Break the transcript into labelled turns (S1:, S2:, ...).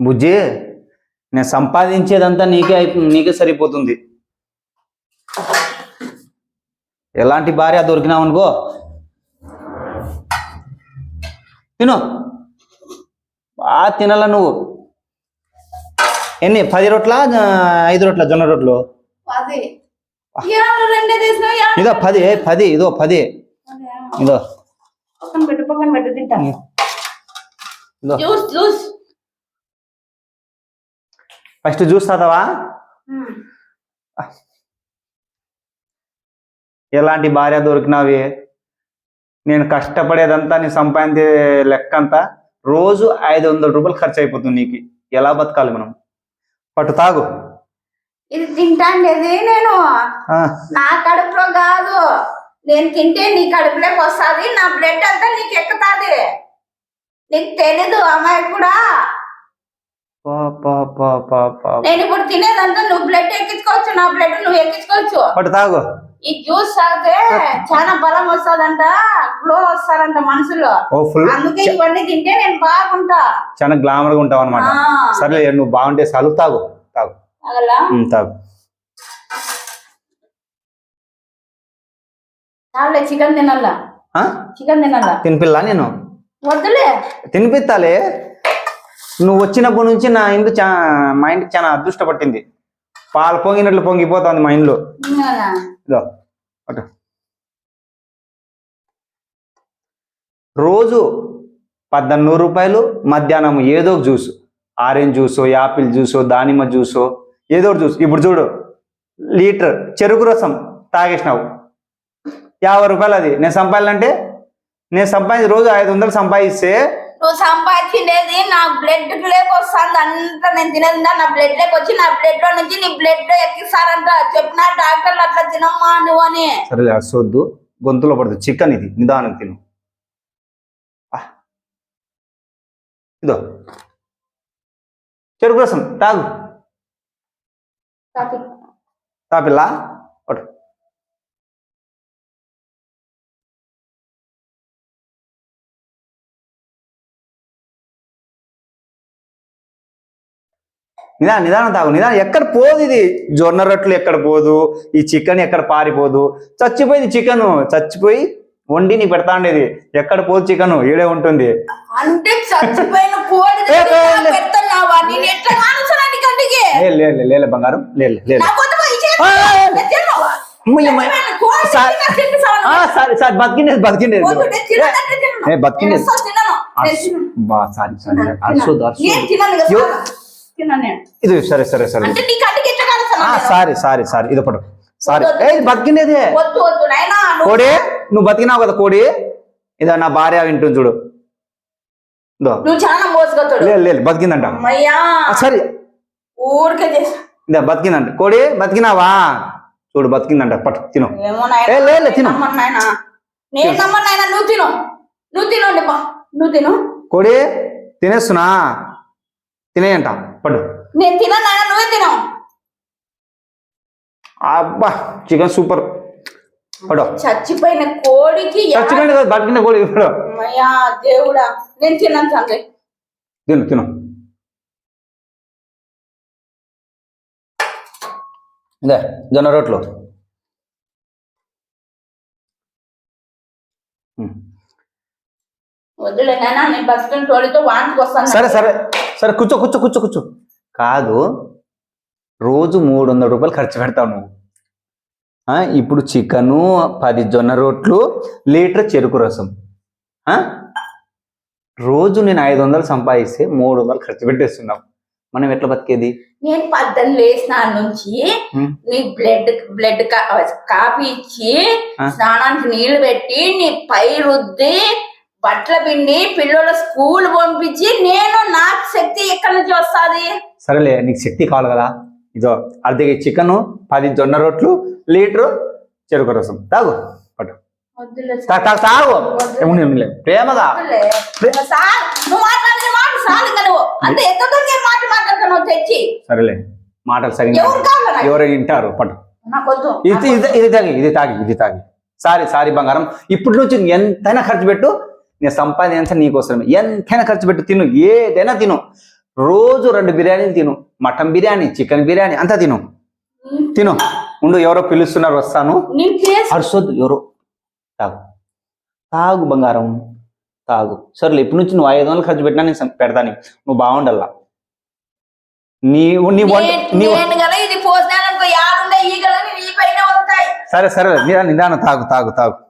S1: బుజ్జి నేను సంపాదించేదంతా నీకే నీకే సరిపోతుంది. ఎలాంటి భార్య దొరికినావు అనుకో. తిను. బాగా తినాల నువ్వు? ఎన్ని? పది రొట్ల ఐదు రొట్ల జొన్న రొట్లు? ఇదో పది పది ఇదో పది. ఇదో. ఇదో. ఫస్ట్ జ్యూస్ తాతావా ఎలాంటి భార్య దొరికినావి? నేను కష్టపడేదంతా నీ సంపాదించే లెక్క అంతా రోజు ఐదు వందల రూపాయలు ఖర్చు అయిపోతుంది నీకు. ఎలా బతకాలి మనం? పట్టు తాగు.
S2: ఇది తింటాండేది నేను. నా కడుపులో కాదు. నేను తింటే నీ కడుపులోకి వస్తుంది నా బ్లడ్ అంతా నీకు ఎక్కుతాది నీకు తెలీదు అమ్మాయి కూడా. నేను ఇప్పుడు తినేదంతా నువ్వు బ్లడ్ ఎక్కించుకోవచ్చు నా బ్లడ్ నువ్వు ఎక్కించుకోవచ్చు.
S1: పట్టు తాగు.
S2: ఈ జ్యూస్ తాగితే చాలా బలం వస్తుందంట గ్లో వస్తారంట మనుషులు అందుకే ఇవన్నీ తింటే నేను బాగుంటా.
S1: చాలా గ్లామర్గా ఉంటావు అనమాట. సరే నువ్వు బాగుంటే చాలు తాగు తాగు.
S2: తాగలా?
S1: తాగు.
S2: చాలే చికెన్ తినాలా? చికెన్ తినాలా?
S1: తినిపిల్లా నేను?
S2: వద్దులే.
S1: తినిపిస్తాలే నువ్వు వచ్చినప్పటి నుంచి నా ఇంట్లో చా మా ఇంటికి చాలా అదృష్ట పట్టింది. పాలు పొంగినట్లు పొంగిపోతుంది మా
S2: తినాలా?
S1: ఇదో అటు. రోజు పద్దెన్నూరు రూపాయలు మధ్యాహ్నం ఏదో ఒక జ్యూస్. ఆరెంజ్ జ్యూసో యాపిల్ జ్యూసో దానిమ్మ జ్యూసో ఏదో ఒక జ్యూస్. ఇప్పుడు చూడు లీటర్ చెరుకు రసం తాగేసినావు. యాభై రూపాయలు అది. నేను సంపాదించాలంటే నేను సంపాదించి రోజు ఐదు వందలు సంపాదిస్తే
S2: నువ్వు సంపాదించిండేది నా బ్లడ్ లేక వస్తుంది. అంతా నేను తినేది నా బ్లడ్ లేక వచ్చి నా బ్లడ్లో నుంచి నీ బ్లడ్లో ఎక్కిస్తారంట. చెప్పిన డాక్టర్లు అట్లా తినమ్మా నువ్వు అని.
S1: సరే అసొద్దు గొంతులో పడుతుంది. చికెన్ ఇది. నిదానం తిను. ఇదో. చెరుకు రసం. తాగు. తాపిల్లా? నిదానం నిదానం తాగు నిదానం. ఎక్కడ పోదు ఇది. జొన్న రొట్టెలు ఎక్కడ పోదు? ఈ చికెన్ ఎక్కడ పారిపోదు? చచ్చిపోయింది చికెన్. చచ్చిపోయి వండి నీ పెడతా ఉండేది. ఎక్కడ పోదు చికెన్? ఈడే ఉంటుంది.
S2: అంటే చచ్చిపోయిన కోడి
S1: ఏ, ఏ, లే.
S2: పెడుతున్నావా నేను ఎట్లా కానుసరా నీ కంటికి?
S1: లే లే లే, లేలే బంగారం. సార్. సరే సరే బతికిండేది బతికిండేది బతికిండేది. ఇది సరే సరే సరే? సారీ సారీ సారీ ఇది పడు సారీ. ఏ
S2: నువ్వు
S1: కోడి నువ్వు బతికినావు కదా కోడి? ఇదో నా భార్య వింటుంది చూడు. లేదు లేదు బతికిందంట. సరే.
S2: ఊరికే
S1: ఇదో బతికిందంట. కోడి బతికినావా? చూడు బతికిందంట. పట్టు తిను.
S2: ఏమో
S1: ఏ,
S2: నాయనా
S1: లే, లే, తిను.
S2: నువ్వు తిను. నువ్వు తిను నువ్వు తిను.
S1: కోడి తినేస్తున్నా? తినేయంట. పట్టు
S2: నేను తినను నాయనా నువ్వే తిను.
S1: అబ్బా చికెన్ సూపర్. పడు.
S2: చచ్చిపోయిన కోడికి
S1: చచ్చిపోయింది కదా బతికిన కోడి ఇప్పుడు
S2: అమ్మయ్యా దేవుడా నేను తిన్నాను సంజయ్
S1: తిను తిను. ఇదే జొన్న రొట్లు.
S2: వద్దులే నాయనా నేను బతుకుని తోడితో వాంతికి వస్తాను.
S1: సరే సరే. సరే కూర్చో కూర్చో కూర్చో కూర్చో కాదు రోజు మూడు వందల రూపాయలు ఖర్చు పెడతావు నువ్వు ఇప్పుడు చికెను పది జొన్న రొట్లు లీటర్ చెరుకు రసం? రోజు నేను ఐదు వందలు సంపాదిస్తే మూడు వందలు ఖర్చు పెట్టేస్తున్నావు మనం ఎట్లా బతికేది
S2: నేను పద్దెనిమిది లేసిన నుంచి. నీ బ్లడ్ బ్లడ్ కాపీ ఇచ్చి. స్నానానికి నీళ్ళు పెట్టి నీ పై రుద్ది బట్టల పిండి పిల్లల స్కూల్ పంపించి నేను నాకు శక్తి ఎక్కడి నుంచి వస్తుంది?
S1: సరేలే నీకు శక్తి కావాలి కదా. ఇదో అర్ధ చికెన్ పది జొన్న రొట్లు లీటరు చెరుకు రసం. తాగు పట్టు. ప్రేమగా. సరేలే మాటలు సరిగ్గా
S2: ఎవరు
S1: వింటారు? పట్టు. ఇది ఇది ఇది తాగి ఇది తాగి ఇది తాగి. సారీ సారీ బంగారం. ఇప్పుడు నుంచి ఎంతైనా ఖర్చు పెట్టు. నేను సంపాదించ నీకోసమే. ఎంతైనా ఖర్చు పెట్టు తిను. ఏదైనా తిను. రోజు రెండు బిర్యానీలు తిను. మటన్ బిర్యానీ చికెన్ బిర్యానీ అంతా తిను. తిను. ఉండు ఎవరో పిలుస్తున్నారు వస్తాను. అరుసొద్దు ఎవరో. తాగు. తాగు బంగారం. తాగు. సరేలే ఇప్పటి నుంచి నువ్వు ఐదు వందలు ఖర్చు పెట్టినా నేను సం- పెడతా నీకు. నువ్వు బాగుండల్లా. నీ నీ సరే సరే నిదానం. తాగు తాగు తాగు.